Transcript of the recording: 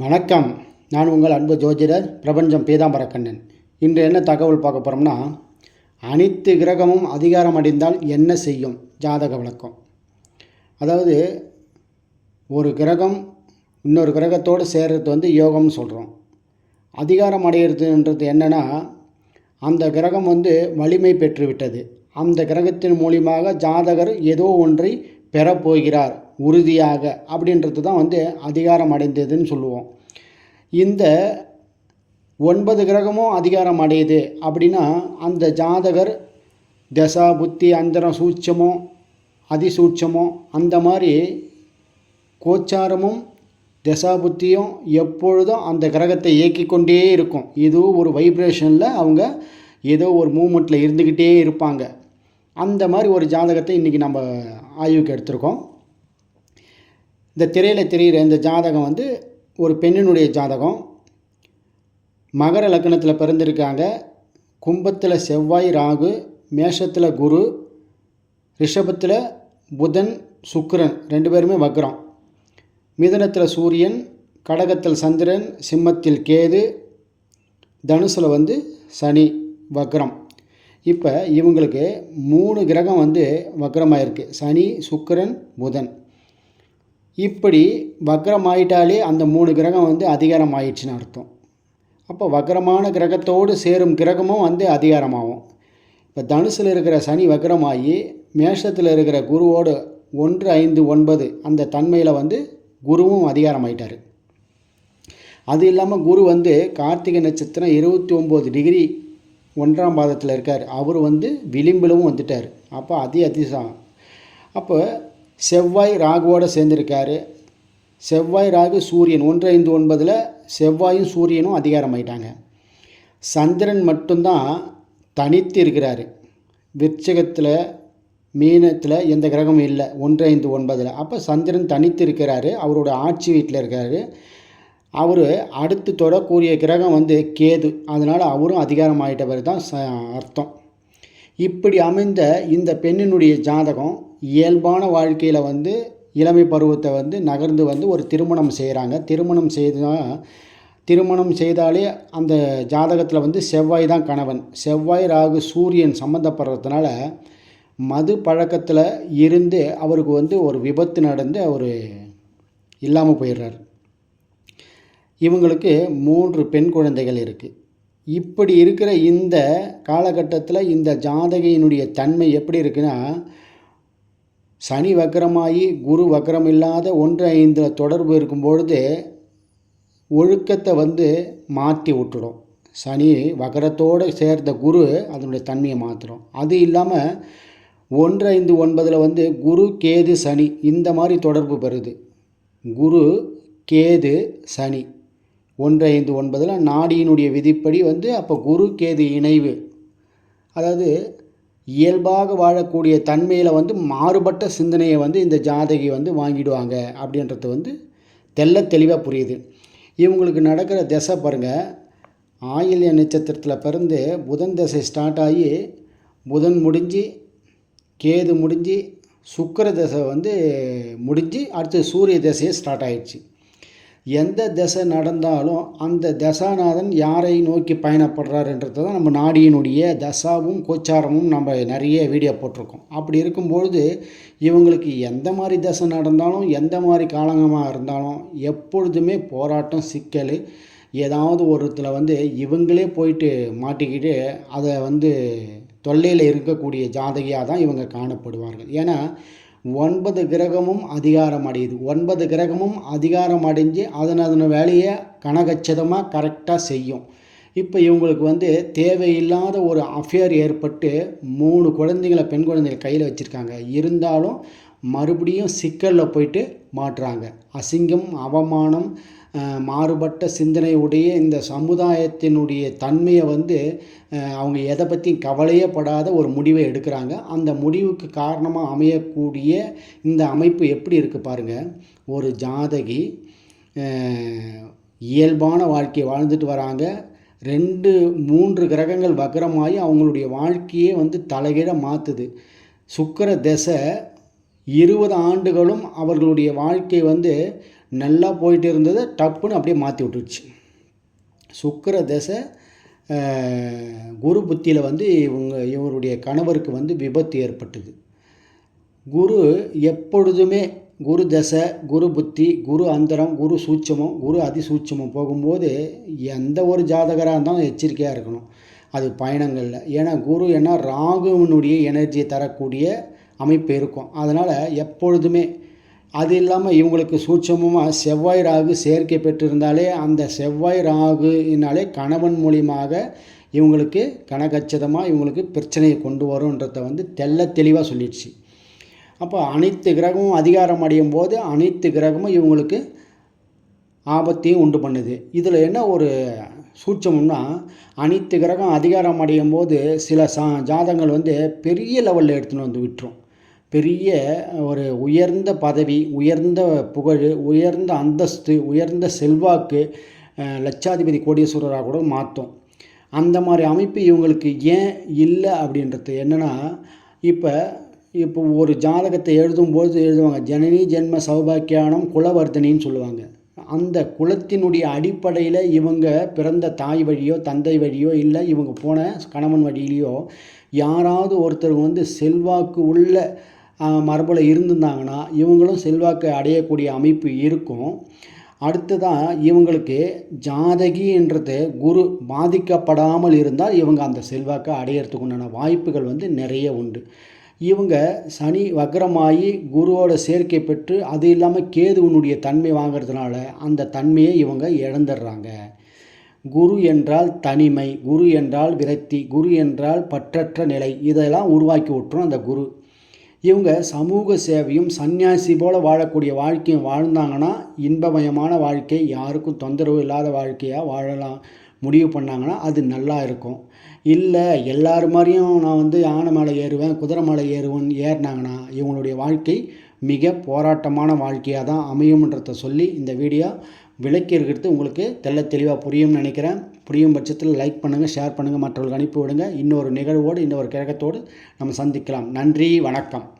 வணக்கம். நான் உங்கள் அன்பு ஜோதிடர் பிரபஞ்சம் பீதாம்பரக்கண்ணன். இன்று என்ன தகவல் பார்க்க போகிறோம்னா அனைத்து கிரகமும் அதிகாரம் அடைந்தால் என்ன செய்யும்? ஜாதக விளக்கம். அதாவது ஒரு கிரகம் இன்னொரு கிரகத்தோடு சேர்றது வந்து யோகம்னு சொல்கிறோம் அதிகாரம் அடையிறதுன்றது என்னென்னா அந்த கிரகம் வந்து வலிமை பெற்றுவிட்டது. அந்த கிரகத்தின் மூலியமாக ஜாதகர் ஏதோ ஒன்றை பெறப்போகிறார். உறுதியாக அப்படின்றது தான் வந்து அதிகாரம் அடைந்ததுன்னு சொல்லுவோம். இந்த ஒன்பது கிரகமும் அதிகாரம் அடையுது அப்படின்னா அந்த ஜாதகர் தசா புத்தி அந்தரம் சூட்சமோ அதிசூட்சமோ அந்த மாதிரி கோச்சாரமும் தசாபுத்தியும் எப்பொழுதும் அந்த கிரகத்தை இயக்கி கொண்டே இருக்கும். ஏதோ ஒரு வைப்ரேஷனில் அவங்க ஏதோ ஒரு மூமெண்ட்டில் இருந்துக்கிட்டே இருப்பாங்க. அந்த மாதிரி ஒரு ஜாதகத்தை இன்றைக்கி நம்ம ஆய்வுக்கு எடுத்திருக்கோம். இந்த திரையில் தெரிகிற இந்த ஜாதகம் வந்து ஒரு பெண்ணினுடைய ஜாதகம். மகர லக்னத்தில் பிறந்திருக்காங்க. கும்பத்தில் செவ்வாய் ராகு மேஷத்தில் குரு ரிஷபத்தில் புதன் சுக்கிரன் ரெண்டு பேருமே வக்ரம். மிதனத்தில் சூரியன் கடகத்தில் சந்திரன் சிம்மத்தில் கேது தனுசில் வந்து சனி வக்ரம். இப்போ இவங்களுக்கு மூணு கிரகம் வந்து வக்ரமாயிருக்கு. சனி சுக்கிரன் புதன். இப்படி வக்ரம் ஆயிட்டாலே அந்த மூணு கிரகம் வந்து அதிகாரம் ஆயிடுச்சுன்னு அர்த்தம். அப்போ வக்ரமான கிரகத்தோடு சேரும் கிரகமும் வந்து அதிகாரமாகும். இப்போ தனுசில் இருக்கிற சனி வக்ரமாகி மேஷத்தில் இருக்கிற குருவோடு ஒன்று ஐந்து ஒன்பது அந்த தன்மையில் வந்து குருவும் அதிகாரம் ஆயிட்டார் அது இல்லாமல் குரு வந்து கார்த்திகை நட்சத்திரம் இருபத்தி ஒம்பது டிகிரி ஒன்றாம் பாதத்தில் இருக்கார். அவர் வந்து விளிம்பிலும் வந்துட்டார். அப்போ அதி அதிசம் அப்போ செவ்வாய் ராகுவோடு சேர்ந்துருக்காரு. செவ்வாய் ராகு சூரியன் ஒன்று ஐந்து ஒன்பதில் செவ்வாயும் சூரியனும் அதிகாரம் ஆயிட்டாங்க. சந்திரன் மட்டும்தான் தனித்து இருக்கிறாரு. விற்சகத்தில் மீனத்தில் எந்த கிரகமும் இல்லை. ஒன்று ஐந்து ஒன்பதில். அப்போ சந்திரன் தனித்து இருக்கிறாரு. அவரோட ஆட்சி வீட்டில் இருக்கார். அவர் அடுத்து தொடக்கூடிய கிரகம் வந்து கேது. அதனால் அவரும் அதிகாரம் ஆகிட்டவர் தான் ச அர்த்தம். இப்படி அமைந்த இந்த பெண்ணினுடைய ஜாதகம் இயல்பான வாழ்க்கையில் வந்து இளமை பருவத்தை வந்து நகர்ந்து வந்து ஒரு திருமணம் செய்கிறாங்க திருமணம் செய்தால் திருமணம் செய்தாலே அந்த ஜாதகத்தில் வந்து செவ்வாய் தான் கணவன். செவ்வாய் ராகு சூரியன் சம்மந்தப்படுறதுனால மது பழக்கத்தில் இருந்து அவருக்கு வந்து ஒரு விபத்து நடந்து அவர் இல்லாமல் போயிடுறார். இவங்களுக்கு மூன்று பெண் குழந்தைகள் இருக்குது இப்படி இருக்கிற இந்த காலகட்டத்தில் இந்த ஜாதகையினுடைய தன்மை எப்படி இருக்குன்னா சனி வக்கரமாகி குரு வக்கரம் இல்லாத ஒன்று ஐந்தில் தொடர்பு இருக்கும்பொழுது ஒழுக்கத்தை வந்து மாற்றி விட்டுடும். சனி வக்கரத்தோடு சேர்ந்த குரு அதனுடைய தன்மையை மாற்றிடும் அது இல்லாமல் ஒன்று ஐந்து ஒன்பதில் வந்து குரு கேது சனி இந்த மாதிரி தொடர்பு பெறுது. குரு கேது சனி ஒன்று ஐந்து ஒன்பதில் நாடியினுடைய விதிப்படி வந்து அப்போ குரு கேது இணைவு. அதாவது இயல்பாக வாழக்கூடிய தன்மையில் வந்து மாறுபட்ட சிந்தனையை வந்து இந்த ஜாதகி வந்து வாங்கிடுவாங்க அப்படின்றது வந்து தெல்ல தெளிவாக புரியுது. இவங்களுக்கு நடக்கிற திசை பாருங்கள் ஆயில்ய நட்சத்திரத்தில் பிறந்து புதன் திசை ஸ்டார்ட் ஆகி புதன் முடிஞ்சு கேது முடிஞ்சு சுக்கர தசை வந்து முடிஞ்சு அடுத்து சூரிய தசையே ஸ்டார்ட் ஆகிடுச்சு எந்த திசை நடந்தாலும் அந்த தசாநாதன் யாரை நோக்கி பயணப்படுறாருன்றது தான் நம்ம நாடியினுடைய தசாவும் கோச்சாரமும் நம்ம நிறைய வீடியோ போட்டிருக்கோம். அப்படி இருக்கும்பொழுது இவங்களுக்கு எந்த மாதிரி தசை நடந்தாலும் எந்த மாதிரி காலங்கமாக இருந்தாலும் எப்பொழுதுமே போராட்டம் சிக்கல் ஏதாவது ஒருத்தில் வந்து இவங்களே போயிட்டு மாட்டிக்கிட்டு அதை வந்து தொல்லையில் இருக்கக்கூடிய ஜாதகியாக தான் இவங்க காணப்படுவார்கள். ஏன்னா ஒன்பது கிரகமும் அதிகாரம் அடையுது. ஒன்பது கிரகமும் அதிகாரம் அடைஞ்சு அதன் அதன் வேலையை கனகச்சிதமாக கரெக்டாக செய்யும். இப்போ இவங்களுக்கு வந்து தேவையில்லாத ஒரு அஃபேர் ஏற்பட்டு மூணு குழந்தைங்கள பெண் குழந்தைகள் கையில் வச்சுருக்காங்க. இருந்தாலும் மறுபடியும் சிக்கலில் போயிட்டு மாட்டுறாங்க. அசிங்கம் அவமானம் மாறுபட்ட சிந்தனையுடைய இந்த சமுதாயத்தினுடைய தன்மையை வந்து அவங்க எதை பற்றியும் கவலையே படாத ஒரு முடிவை எடுக்கிறாங்க. அந்த முடிவுக்கு காரணமாக அமையக்கூடிய இந்த அமைப்பு எப்படி இருக்குது பாருங்கள் ஒரு ஜாதகி இயல்பான வாழ்க்கையை வாழ்ந்துட்டு வராங்க. ரெண்டு மூன்று கிரகங்கள் வக்கரமாகி அவங்களுடைய வாழ்க்கையே வந்து தலைகீழ மாற்றுது சுக்கர தசை இருபது ஆண்டுகளும் அவர்களுடைய வாழ்க்கை வந்து நல்லா போயிட்டு இருந்தது டப்புன்னு அப்படியே மாற்றி விட்டுருச்சு. சுக்கர தசை குரு புத்தியில் வந்து இவங்க இவருடைய கணவருக்கு வந்து விபத்து ஏற்பட்டது. குரு எப்பொழுதுமே குரு தசை குரு புத்தி குரு அந்தரம் குரு சூட்சமம் குரு அதிசூட்சமம் போகும்போது எந்த ஒரு ஜாதகராக இருந்தாலும் எச்சரிக்கையாக இருக்கணும். அது பயணங்களில். ஏன்னா குரு என்ன ராகுவினுடைய எனர்ஜியை தரக்கூடிய அமைப்பு இருக்கும். அதனால் எப்பொழுதுமே அது இல்லாமல் இவங்களுக்கு சூட்சமமாக செவ்வாய் ராகு சேர்க்கை பெற்றிருந்தாலே அந்த செவ்வாய் ராகுனாலே கணவன் மூலியமாக இவங்களுக்கு கனகச்சிதமாக இவங்களுக்கு பிரச்சனையை கொண்டு வரும்ன்றத வந்து தெள்ள தெளிவாக சொல்லிடுச்சு. அப்போ அனைத்து கிரகமும் அதிகாரம் அடையும் போது அனைத்து கிரகமும் இவங்களுக்கு ஆபத்தையும் உண்டு பண்ணுது. இதில் என்ன ஒரு சூட்சமம்னா அனைத்து கிரகம் அதிகாரம் அடையும் போது சில சா ஜாதகங்கள் வந்து பெரிய லெவலில் எடுத்துன்னு வந்து விட்டுரும். பெரிய ஒரு உயர்ந்த பதவி உயர்ந்த புகழ் உயர்ந்த அந்தஸ்து உயர்ந்த செல்வாக்கு லட்சாதிபதி கோடீஸ்வரராக கூட மாற்றும் அந்த மாதிரி அமைப்பு இவங்களுக்கு ஏன் இல்லை அப்படின்றது என்னென்னா இப்போ இப்போ ஒரு ஜாதகத்தை எழுதும்போது எழுதுவாங்க ஜனனி ஜென்ம சௌபாக்கியானம் குலவர்த்தனின்னு சொல்லுவாங்க. அந்த குலத்தினுடைய அடிப்படையில் இவங்க பிறந்த தாய் வழியோ தந்தை வழியோ இல்லை இவங்க போன கணவன் வழியிலையோ யாராவது ஒருத்தர் வந்து செல்வாக்கு உள்ள மரபில் இருந்திருந்தாங்கன்னா இவங்களும் செல்வாக்கு அடையக்கூடிய அமைப்பு இருக்கும். அடுத்ததான் இவங்களுக்கு ஜாதகின்றது குரு பாதிக்கப்படாமல் இருந்தால் இவங்க அந்த செல்வாக்கை அடையிறதுக்கு உண்டான வாய்ப்புகள் வந்து நிறைய உண்டு. இவங்க சனி வக்கரமாகி குருவோட சேர்க்கை பெற்று அது இல்லாமல் கேதுவனுடைய தன்மை வாங்குறதுனால அந்த தன்மையை இவங்க இழந்துடுறாங்க. குரு என்றால் தனிமை குரு என்றால் விரக்தி குரு என்றால் பற்றற்ற நிலை இதெல்லாம் உருவாக்கி விட்டுரும் அந்த குரு. இவங்க சமூக சேவையும் சன்னியாசி போல வாழக்கூடிய வாழ்க்கையும் வாழ்ந்தாங்கன்னா இன்பமயமான வாழ்க்கை யாருக்கும் தொந்தரவு இல்லாத வாழ்க்கையாக வாழலாம் முடிவு பண்ணாங்கன்னா அது நல்லா இருக்கும். இல்லை எல்லார் மாதிரியும் நான் வந்து யானை மேலே ஏறுவேன் குதிரை மேலே ஏறுவேன் ஏறினாங்கன்னா இவங்களுடைய வாழ்க்கை மிக போராட்டமான வாழ்க்கையாக தான் அமையும்ன்றத சொல்லி இந்த வீடியோ விளக்கி இருக்கிறது. உங்களுக்கு தெல்ல தெளிவாக புரியும்னு நினைக்கிறேன். புரியும் பட்சத்தில் லைக் பண்ணுங்கள் ஷேர் பண்ணுங்கள் மற்றவர்களுக்கு அனுப்பி விடுங்க. இன்னொரு நிகழ்வோடு இன்னொரு கிரகத்தோடு நம்ம சந்திக்கலாம். நன்றி வணக்கம்.